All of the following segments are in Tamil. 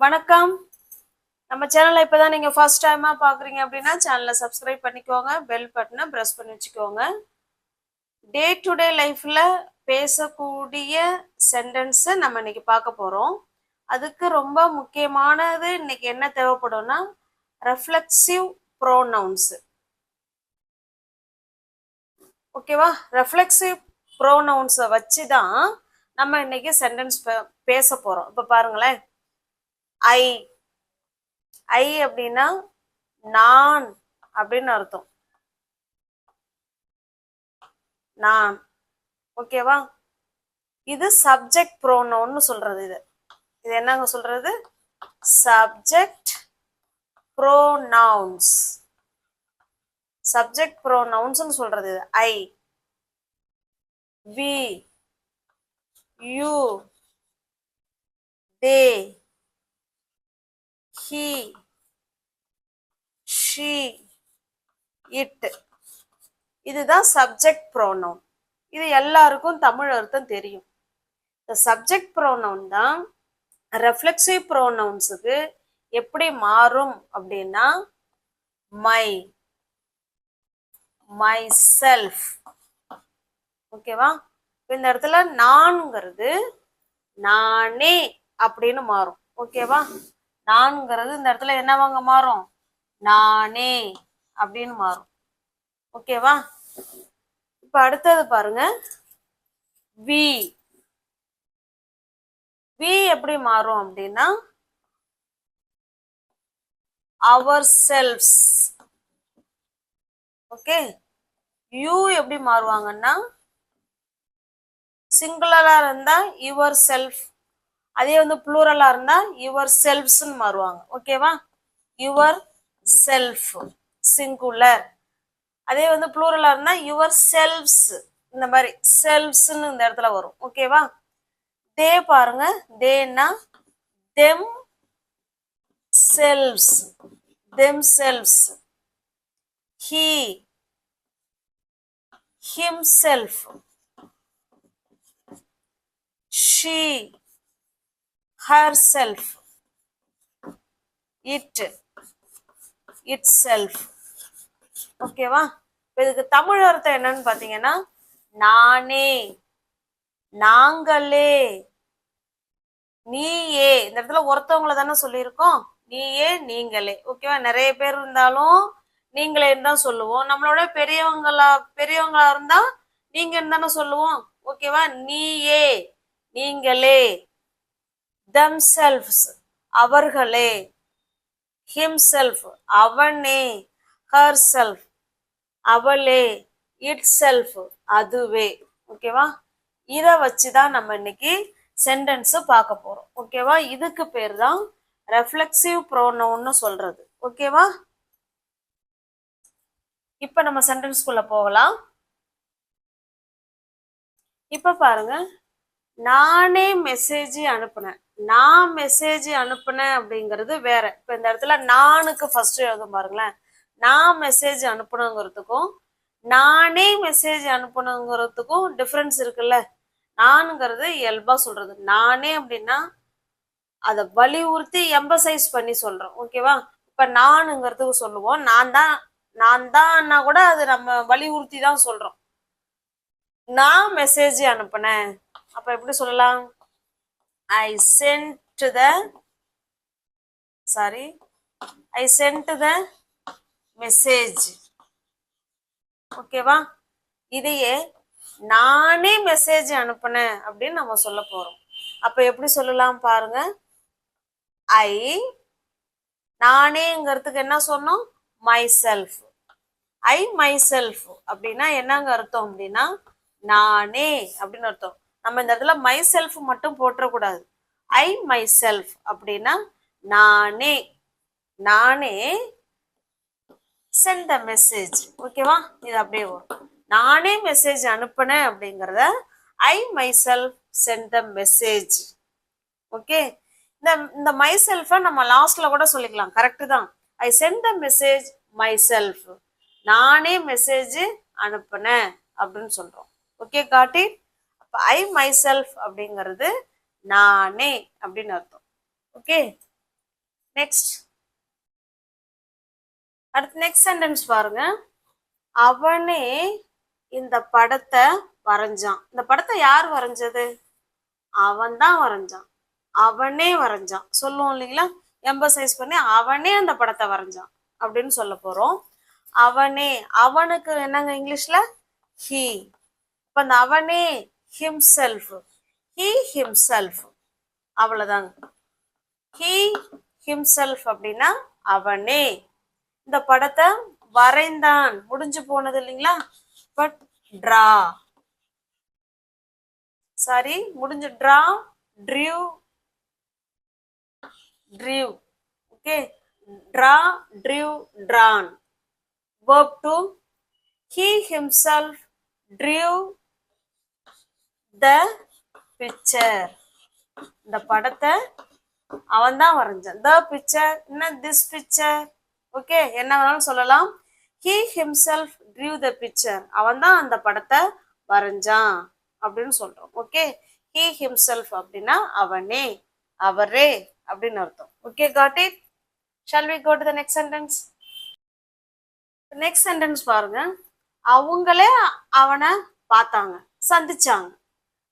வணக்கம். நம்ம சேனலை இப்போதான் நீங்கள் ஃபர்ஸ்ட் டைமாக பார்க்குறீங்க அப்படின்னா சேனலை சப்ஸ்கிரைப் பண்ணிக்கோங்க பெல் பட்டனை ப்ரெஸ் பண்ணி வச்சுக்கோங்க. டே டு டே லைஃப்பில் பேசக்கூடிய சென்டென்ஸை நம்ம இன்னைக்கு பார்க்க போகிறோம் அதுக்கு ரொம்ப முக்கியமானது இன்னைக்கு என்ன தேவைப்படும்னா ரெஃப்ளெக்சிவ் ப்ரோனவுன்ஸு ஓகேவா ரெஃப்ளெக்சிவ் ப்ரோனவுன்ஸை வச்சு தான் நம்ம இன்னைக்கு சென்டென்ஸ் பேச போகிறோம் இப்போ பாருங்களேன். ஐ ஐ அப்படின்னா நான் அப்படின்னு அர்த்தம். நான். ஓகேவா இது சப்ஜெக்ட் ப்ரோனோன்னு சொல்றது இது. இது என்னங்க சொல்றது? சப்ஜெக்ட் ப்ரோனவுன்ஸ் சப்ஜெக்ட் ப்ரோனவுன்ஸ்னு சொல்றது இது. I we you they he she it. இதுதான் சப்ஜெக்ட் ப்ரோனவுன் இது எல்லாருக்கும் தமிழ் அர்த்தம் தெரியும். இந்த சப்ஜெக்ட் ப்ரோனவுன் தான் ரெஃப்ளெக்சிவ் ப்ரோனவுன்ஸுக்கு எப்படி மாறும் அப்படின்னா மை மை செல்ஃப் ஓகேவா இந்த இடத்துல நான்ங்கிறது நானே அப்படின்னு மாறும். ஓகேவா நான்ங்கிறது இந்த இடத்துல என்னவாங்க மாறும்? நானே அப்படின்னு மாறும். ஓகேவா இப்ப அடுத்தது பாருங்க. வி வி எப்படி மாறும் அப்படின்னா அவர் செல்ஃப்ஸ் ஓகே யூ எப்படி மாறுவாங்கன்னா சிங்குலரா இருந்தா யுவர் செல்ஃப் அதே வந்து ப்ளூரலாக இருந்தா யுவர் செல்ஃப்ஸ்னு மாறுவாங்க. ஓகேவா யுவர் செல்ஃப் சிங்குலர் அதே வந்து ப்ளூரலாக இருந்தா யுவர் செல்ஃப்ஸ் இந்த மாதிரி செல்ஃப்ஸ்னு இந்த இடத்துல வரும். ஓகேவா தே பாருங்க. தேன்னா themselves themselves he himself she herself. It. Itself. ஓகேவா இப்போ இதுக்கு தமிழ் அர்த்தம் என்னன்னு பார்த்தீங்கன்னா நானே. நாங்களே. நீயே. இந்த இடத்துல ஒருத்தவங்கள தானே சொல்லியிருக்கோம். நீயே நீங்களே. ஓகேவா நிறைய பேர் இருந்தாலும் நீங்களே தான் சொல்லுவோம். நம்மளோட பெரியவங்களா பெரியவங்களா இருந்தா நீங்கன்னு தானே சொல்லுவோம். ஓகேவா நீயே. நீங்களே. Themselves அவர்களே ஹிம்செல்ஃப் அவனே ஹர் செல்ஃப் அவளே இட் செல்ஃப் அதுவே ஓகேவா இதை வச்சு தான் நம்ம இன்னைக்கு சென்டென்ஸை பார்க்க போகிறோம் ஓகேவா இதுக்கு பேர் தான் ரெஃப்ளெக்சிவ் ப்ரோனவுன்னு சொல்கிறது ஓகேவா இப்போ நம்ம சென்டென்ஸ்குள்ளே போகலாம். இப்போ பாருங்க. நானே மெசேஜ் அனுப்புனேன். நான் மெசேஜ் அனுப்புனேன் அப்படிங்கிறது வேற. இப்போ இந்த இடத்துல நானுக்கு ஃபர்ஸ்ட் எழுதும் பாருங்களேன். நான் மெசேஜ் அனுப்பணுங்கிறதுக்கும் நானே மெசேஜ் அனுப்பணுங்கிறதுக்கும் டிஃப்ரென்ஸ் இருக்குல்ல? நானுங்கிறது இயல்பாக சொல்றது. நானே அப்படின்னா அதை வலியுறுத்தி எம்பசைஸ் பண்ணி சொல்றோம். ஓகேவா இப்போ நானுங்கிறதுக்கு சொல்லுவோம். நான் தான் நான் தான்னா கூட அது நம்ம வலியுறுத்தி தான் சொல்றோம். நான் மெசேஜ் அனுப்புனேன். அப்ப எப்படி சொல்லலாம்? I sent the sorry I sent the message ஓகேவா இதையே நானே மெசேஜ் அனுப்புனேன் அப்படின்னு நம்ம சொல்ல போறோம். அப்ப எப்படி சொல்லலாம் பாருங்க. ஐ நானேங்கிறதுக்கு என்ன சொன்னோம்? Myself I myself அப்படின்னா என்னங்க அர்த்தம் அப்படின்னா நானே அப்படின்னு அர்த்தம். நம்ம இந்த இடத்துல மை செல்ஃப் மட்டும் போட்டுறக்கூடாது ஐ மை செல்ஃப் அப்படின்னா நானே நானே சென்ட் த மெசேஜ் ஓகேவா இது அப்படியே வரும். நானே மெசேஜ் அனுப்புனேன் அப்படிங்கிறத I myself sent the message okay இந்த இந்த மை செல்ஃபை நம்ம லாஸ்ட்ல கூட சொல்லிக்கலாம். கரெக்டு தான். I sent the message myself நானே மெசேஜ் அனுப்புனேன் அப்படின்னு சொல்றோம். ஓகே காட்டி அப்போ ஐ மை செல்ஃப் அப்படிங்கிறது நானே அப்படின்னு அர்த்தம். ஓகே நெக்ஸ்ட் அடுத்து நெக்ஸ்ட் சென்டென்ஸ் பாருங்க. அவனே இந்த படத்தை வரைஞ்சான். இந்த படத்தை யார் வரைஞ்சது? அவன் தான் வரைஞ்சான். அவனே வரைஞ்சான். சொல்லுவோம் இல்லைங்களா? எம்பசைஸ் பண்ணி அவனே அந்த படத்தை வரைஞ்சான் அப்படின்னு சொல்ல போறோம். அவனே. அவனுக்கு என்னங்க இங்கிலீஷ்ல ஹி இப்ப அந்த அவனே ஹிம்செல்ஃப் ஹி ஹிம்செல்ஃப் அவ்வளோதாங்க ஹி ஹிம்செல்ஃப் அப்படின்னா அவனே. இந்த படத்தை வரைந்தான். முடிஞ்சு போனது இல்லைங்களா? பட் ட்ரா சாரி முடிஞ்சு draw drew drew okay draw drew drawn verb to he himself drew the picture. இந்த படத்தை அவன் தான் வரைஞ்சான். த பிக்சர் என்ன திஸ் பிக்சர் ஓகே என்ன வேணாலும் சொல்லலாம். He himself drew the picture அவன் தான் அந்த படத்தை வரைஞ்சான் அப்படின்னு சொல்றோம். ஓகே ஹீ ஹிம்செல்ஃப் அப்படின்னா அவனே அவரே அப்படின்னு அர்த்தம். Okay got it shall we go to the next sentence next sentence பாருங்க. அவங்களே அவனை பார்த்தாங்க சந்திச்சாங்க.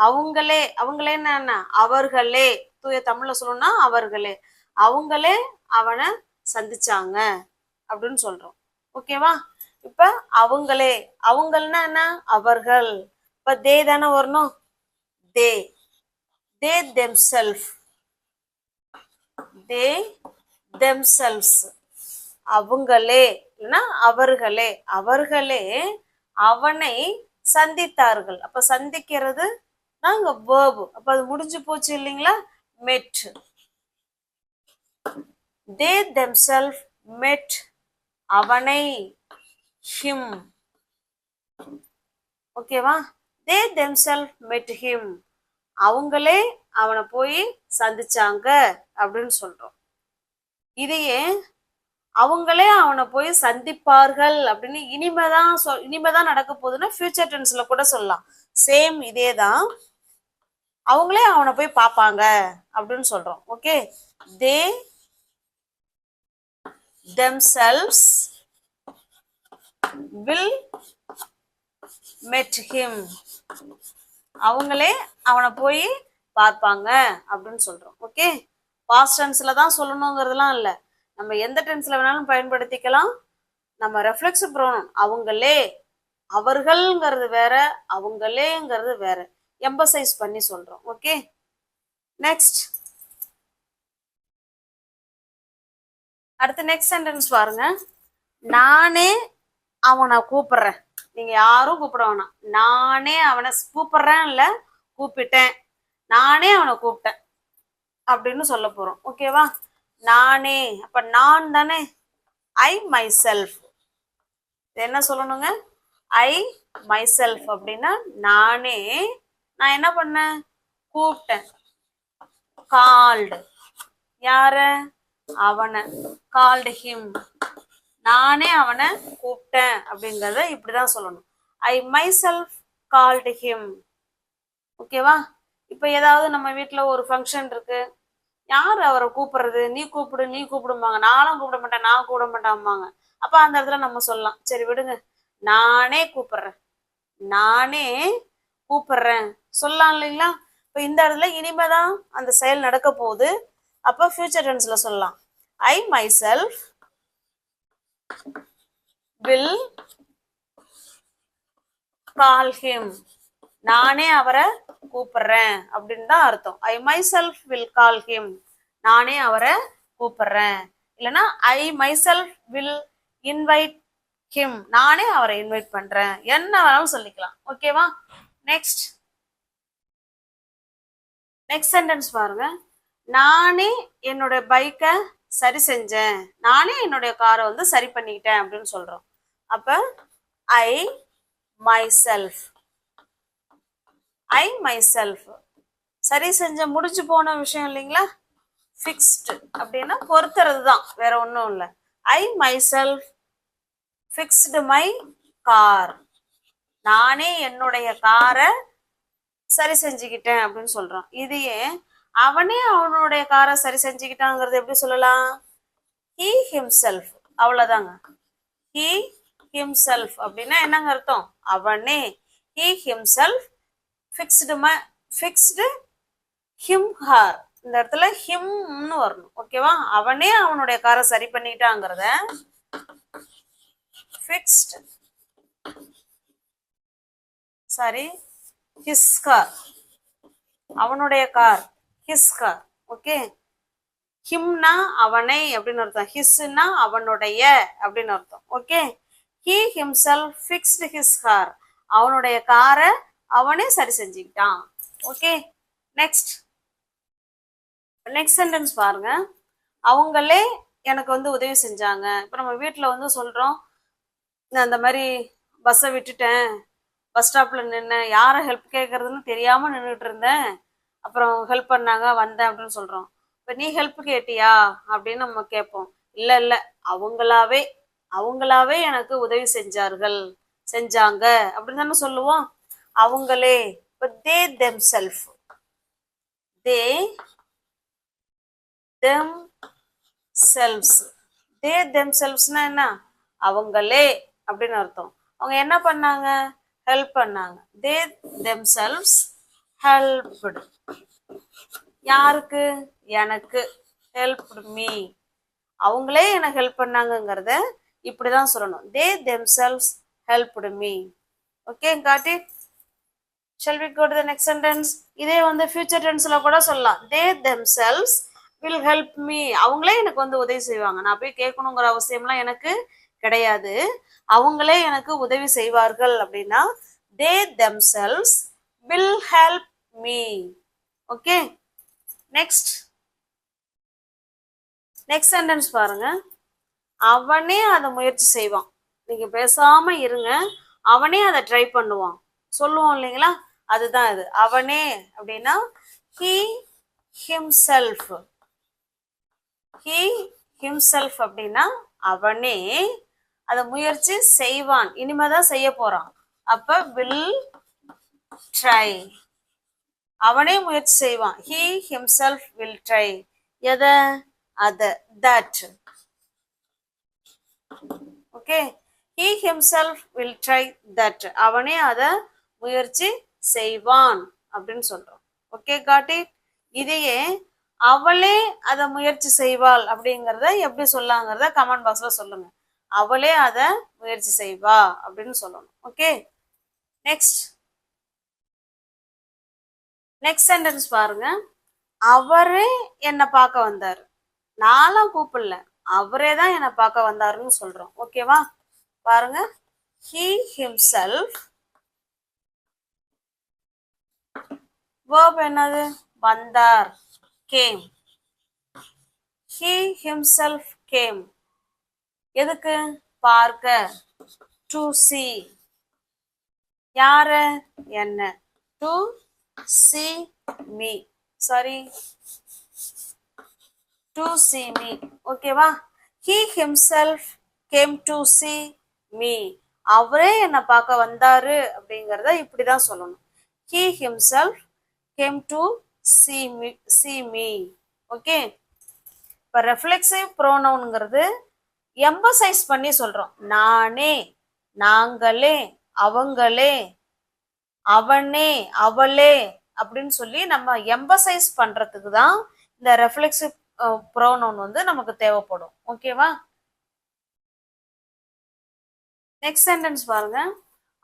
அவங்களே அவங்களே என்ன அவர்களே. தூய தமிழ்ல சொல்லணும்னா அவர்களே. அவங்களே அவனை சந்திச்சாங்க அப்படின்னு சொல்றோம். ஓகேவா? இப்ப அவங்களே. அவங்கள்னா என்ன? அவர்கள். இப்ப தே தானே வரணும்? They. They themselves they themselves அவங்களே. இல்லைன்னா அவர்களே. அவர்களே அவனை சந்தித்தார்கள். அப்ப சந்திக்கிறது நாங்க வேர்பு அப்ப அது முடிஞ்சு போச்சு இல்லைங்களா? மெட் தே தெம்செல்ஃப் மெட் அவனை ஹிம் ஓகேவா தே தெம்செல்ஃப் மெட் ஹிம் அவங்களே அவனை போய் சந்திச்சாங்க அப்படின்னு சொல்றோம். இதையே அவங்களே அவனை போய் சந்திப்பார்கள் அப்படின்னு இனிமேதான் சொல் இனிமேதான் நடக்க போகுதுன்னா ஃபியூச்சர் டென்ஸ்ல கூட சொல்லலாம். சேம் இதே தான் அவங்களே அவனை போய் பார்ப்பாங்க அப்படின்னு சொல்றோம். Okay they themselves will met him. அவங்களே அவனை போய் பார்ப்பாங்க அப்படின்னு சொல்றோம். ஓகே பாஸ்ட் டென்ஸ்ல தான் சொல்லணுங்கிறதுலாம் இல்லை. நம்ம எந்த டென்ஸ்ல வேணாலும் பயன்படுத்திக்கலாம். நம்ம ரெஃப்ளெக்ஸ் ப்ரோனன் அவங்களே அவர்கள்ங்கிறது வேற அவங்களேங்கிறது வேற. எம்பசைஸ் பண்ணி சொல்கிறோம் ஓகே நெக்ஸ்ட் அடுத்து நெக்ஸ்ட் சென்டென்ஸ் பாருங்க. நானே அவனை கூப்பிடுறேன். நீங்க யாரும் கூப்பிட வேணாம். நானே அவனை கூப்பிடுறேன் இல்ல கூப்பிட்டேன். நானே அவனை கூப்பிட்டேன். அப்படின்னு சொல்ல போறோம். ஓகேவா நானே. அப்ப நான் தானே? ஐ மை செல்ஃப் என்ன சொல்லணுங்க? ஐ மை செல்ஃப் அப்படின்னா நானே நான் என்ன பண்ணேன்? கூப்பிட்டேன். கால்டு யார? அவனை. கால்டு ஹிம் நானே அவனை கூப்பிட்டேன் அப்படிங்கிறத இப்படிதான் சொல்லணும். I myself called him ஓகேவா இப்போ ஏதாவது நம்ம வீட்டில் ஒரு ஃபங்க்ஷன் இருக்கு. யார் அவரை கூப்பிடுறது? நீ கூப்பிடு நீ கூப்பிடும்பாங்க. நானும் கூப்பிட மாட்டேன் நான் கூப்பிட மாட்டேன்பாங்க. அப்போ அந்த இடத்துல நம்ம சொல்லலாம். சரி விடுங்க. நானே கூப்பிடுறேன். நானே கூப்பிடுறேன். சொல்லலாம் இல்லைங்களா? இப்போ இந்த இடத்துல இனிமே தான் அந்த செயல் நடக்க போகுது. அப்போ ஃபியூச்சர் டென்ஸ்ல சொல்லலாம். I myself will call him நானே அவரை கூப்பிடுறேன் அப்படின்னு தான் அர்த்தம். I myself will call him நானே அவரை கூப்பிடுறேன். இல்லைன்னா I myself will invite him நானே அவரை இன்வைட் பண்றேன். என்ன வேணாலும் சொல்லிக்கலாம். ஓகேவா நெக்ஸ்ட் நெக்ஸ்ட் சென்டென்ஸ் பாருங்க. நானே என்னோட பைக்கை சரி செஞ்சேன். நானே என்னுடைய காரை வந்து சரி பண்ணிக்கிட்டேன் அப்படின்னு சொல்றோம். அப்ப I myself I myself சரி செஞ்ச முடிஞ்சு போன விஷயம் இல்லைங்களா? ஃபிக்ஸ்டு அப்படின்னா பொறுத்துறது தான். வேற ஒன்றும் இல்லை. I myself fixed my car நானே என்னுடைய காரை சரி செஞ்சுக்கிட்டேன் அப்படின்னு சொல்றான். இதையே அவனே அவனுடைய காரை சரி செஞ்சுக்கிட்டாங்கிறது எப்படி சொல்லலாம்? ஹீ ஹிம்செல்ஃப் அவ்வளோதாங்க ஹீ ஹிம்செல்ஃப் அப்படின்னா என்னங்க அர்த்தம்? அவனே. He himself fixed my fixed him her இந்த இடத்துல ஹிம்னு வரணும். ஓகேவா அவனே அவனுடைய காரை சரி பண்ணிட்டாங்கிறத ஃபிக்ஸ்டு சாரி. ஹிஸ் கார் அவனுடைய கார் ஹிஸ் கார் ஓகே ஹிம்னா அவனை அப்படின்னு அர்த்தம். ஹிஸ்னா அவனுடைய அப்படின்னு அர்த்தம். Okay he himself fixed his car அவனுடைய காரை அவனே சரி செஞ்சுக்கிட்டான். ஓகே நெக்ஸ்ட் நெக்ஸ்ட் சென்டென்ஸ் பாருங்க. அவங்களே எனக்கு வந்து உதவி செஞ்சாங்க. இப்போ நம்ம வீட்டில் வந்து சொல்கிறோம் நான் அந்த மாதிரி பஸ்ஸை விட்டுட்டேன். பஸ் ஸ்டாப்பில் நின்று யாரை ஹெல்ப் கேட்கறதுன்னு தெரியாமல் நின்றுட்டு இருந்தேன். அப்புறம் ஹெல்ப் பண்ணாங்க வந்தேன் அப்படின்னு சொல்கிறோம் இப்போ நீ ஹெல்ப் கேட்டியா? அப்படின்னு நம்ம கேட்போம். இல்லை இல்லை. அவங்களாவே அவங்களாவே எனக்கு உதவி செஞ்சார்கள். செஞ்சாங்க. அப்படின்னு தானே சொல்லுவோம். அவங்களே இப்போ they themselves they themselves they them செல்ஸ்னா என்ன? அவங்களே அப்படின்னு அர்த்தம். அவங்க என்ன பண்ணாங்க? ஹெல்ப் பண்ணாங்க. தே தெம் செல்ஸ் ஹெல்ப்டு யாருக்கு? எனக்கு ஹெல்ப் மீ அவங்களே எனக்கு ஹெல்ப் பண்ணாங்கங்கிறத இப்படிதான் சொல்லணும். They themselves helped me okay got it shall we go to the next sentence இதே வந்து ஃபியூச்சர் டென்ஸ்ல கூட சொல்லலாம். They themselves will help me அவங்களே எனக்கு வந்து உதவி செய்வாங்க. நான் போய் கேட்கணுங்கிற அவசியம்லாம் எனக்கு கிடையாது. அவங்களே எனக்கு உதவி செய்வார்கள் அப்படின்னா they them will help me okay next next sentence பாருங்க. அவனே அதை முயற்சி செய்வான். நீங்க பேசாம இருங்க. அவனே அதை ட்ரை பண்ணுவான். சொல்லுவோம் இல்லைங்களா? அதுதான் இது. அவனே அப்படின்னா ஹி ஹிம்செல்ஃப் ஹி ஹிம்செல்ஃப் அப்படின்னா அவனே அதை முயற்சி செய்வான். இனிமேதான் செய்ய போறான். அப்ப வில் ட்ரை அவனே முயற்சி செய்வான். ஹீ ஹிம்செல்ஃப் வில் ட்ரை எதை? அத. That okay he himself will try that அவனே அதை முயற்சி செய்வான் அப்படின்னு சொல்றோம். ஓகே காட்டி இதையே அவளே அதை முயற்சி செய்வாள் அப்படிங்கிறத எப்படி சொல்லாங்கிறத கமெண்ட் பாக்ஸ்ல சொல்லுங்க. அவளே அதை முயற்சி செய்வா அப்படின்னு சொல்லணும். ஓகே நெக்ஸ்ட் நெக்ஸ்ட் சென்டென்ஸ் பாருங்க. அவரே என்னை பார்க்க வந்தார். நானும் கூப்பிடல. அவரே தான் என்னை பார்க்க வந்தாருன்னு சொல்றோம். ஓகேவா பாருங்க. ஹீ ஹிம்செல்ஃப் வேர்ப் என்னது? வந்தார். கேம் ஹீ ஹிம்செல்ஃப் கேம் எதுக்கு? பார்க்க. டு சி யார? என்ன? To see me sorry to see me ஓகேவா he himself came to see me அவரே என்னை பார்க்க வந்தாரு அப்படிங்கிறத இப்படி தான் சொல்லணும். He himself came to see me see me okay இப்போ ரெஃப்ளெக்ஸிவ் ப்ரோனவுனுங்கிறது எம்பசைஸ் பண்ணி சொல்றோம். நானே நாங்களே அவங்களே அவனே அவளே அப்படின்னு சொல்லி நம்ம எம்பசைஸ் பண்றதுக்கு தான் இந்த ரெஃப்ளெக்சிவ் ப்ரோனோன் வந்து நமக்கு தேவைப்படும். ஓகேவா நெக்ஸ்ட் சென்டென்ஸ் பாருங்க.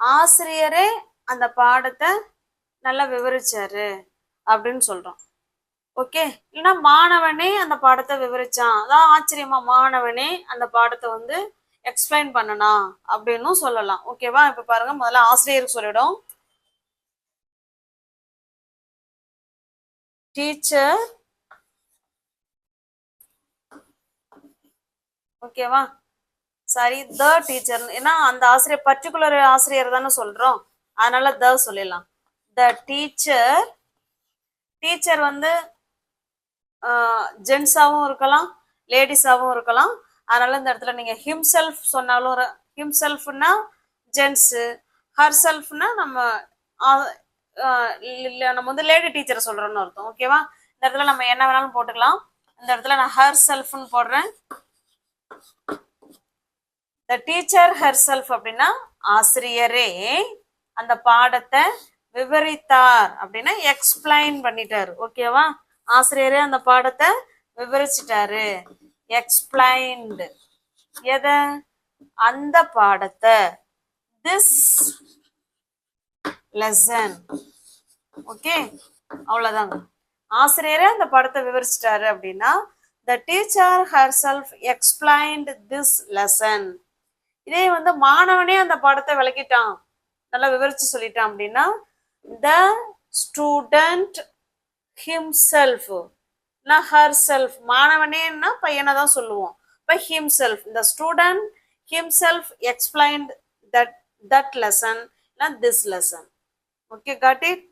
ஆசிரியரே அந்த பாடத்தை நல்லா விவரிச்சாரு அப்படின்னு சொல்றோம். ஓகே? இல்லைன்னா மாணவனே அந்த பாடத்தை விவரிச்சான். அதான் ஆச்சரியமா மாணவனே அந்த பாடத்தை வந்து எக்ஸ்பிளைன் பண்ணனா அப்படின்னும் சொல்லலாம். ஓகேவா இப்ப பாருங்க முதல்ல ஆசிரியருக்கு சொல்லிடும். டீச்சர் ஓகேவா சாரி த டீச்சர் ஏன்னா அந்த ஆசிரியர் பர்டிகுலர் ஆசிரியர் தானே சொல்றோம். அதனால த சொல்லிடலாம். த டீச்சர் டீச்சர் வந்து ஜென்ஸாகவும் இருக்கலாம் லேடிஸாகவும் இருக்கலாம். அதனால இந்த இடத்துல நீங்கள் ஹிம்செல்ஃப் சொன்னாலும் ஹிம்செல்ஃப்னா ஜென்ஸு ஹர் செல்ஃப்னா நம்ம நம்ம வந்து லேடி டீச்சரை சொல்கிறோன்னு அர்த்தம் ஓகேவா இந்த இடத்துல நம்ம என்ன வேணாலும் போட்டுக்கலாம். இந்த இடத்துல நான் ஹர் செல்ஃப்னு போடுறேன். த டீச்சர் ஹர் செல்ஃப் அப்படின்னா ஆசிரியரே அந்த பாடத்தை விவரித்தார் அப்படின்னா எக்ஸ்பிளைன் பண்ணிட்டார் ஓகேவா ஆசிரியரே அந்த பாடத்தை விவரிச்சிட்டாரு. எக்ஸ்பிளைன்டு எதை? அந்த பாடத்தை. திஸ் லெசன் ஓகே அவ்வளோதாங்க ஆசிரியரே அந்த படத்தை விவரிச்சிட்டாரு அப்படின்னா the teacher herself explained this lesson இதே வந்து மாணவனே அந்த பாடத்தை விளக்கிட்டான். நல்லா விவரிச்சு சொல்லிட்டான் அப்படின்னா the student himself herself மாணவனேன்னா பையனை தான் சொல்லுவோம். இப்போ ஹிம்செல்ஃப் இந்த student himself explained that that lesson this lesson okay got it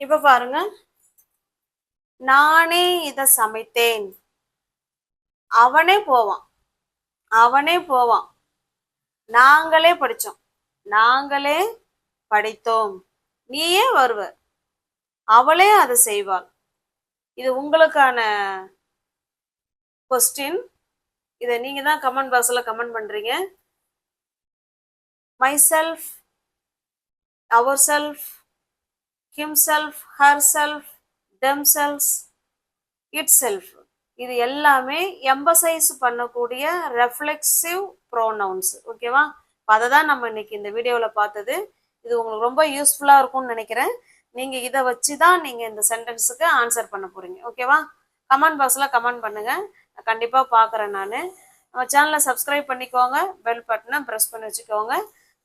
இப்ப பாருங்க. நானே இதை சமைத்தேன். அவனே போவான். அவனே போவான். நாங்களே படிச்சோம். நாங்களே படித்தோம். நீயே வருவ அவளே அதை செய்வாள். இது உங்களுக்கான கொஸ்டின் இதை நீங்க தான் கமெண்ட் பாக்ஸ்ல கமெண்ட் பண்றீங்க. Myself ourself himself herself themselves itself இது எல்லாமே எம்பசைஸ் பண்ணக்கூடிய ரெஃப்ளெக்சிவ் ப்ரோனவுன்ஸ் ஓகேவா அதை தான் நம்ம இன்னைக்கு இந்த வீடியோவில் பார்த்தது. இது உங்களுக்கு ரொம்ப யூஸ்ஃபுல்லாக இருக்கும்னு நினைக்கிறேன். நீங்கள் இதை வச்சு தான் நீங்கள் இந்த சென்டென்ஸுக்கு ஆன்சர் பண்ண போகிறீங்க ஓகேவா கமெண்ட் பாக்ஸில் கமெண்ட் பண்ணுங்கள் நான் கண்டிப்பாக பார்க்குறேன் நான். நம்ம சேனலை சப்ஸ்கிரைப் பண்ணிக்கோங்க. பெல் பட்டனை ப்ரெஸ் பண்ணி வச்சுக்கோங்க.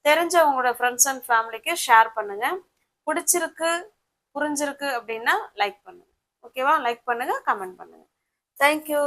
தெரிஞ்ச உங்களோட ஃப்ரெண்ட்ஸ் அண்ட் ஃபேமிலிக்கு ஷேர் பண்ணுங்கள் பிடிச்சிருக்கு புரிஞ்சிருக்கு அப்படின்னா லைக் பண்ணுங்கள் ஓகேவா லைக் பண்ணுங்கள் கமெண்ட் பண்ணுங்கள் தேங்க்யூ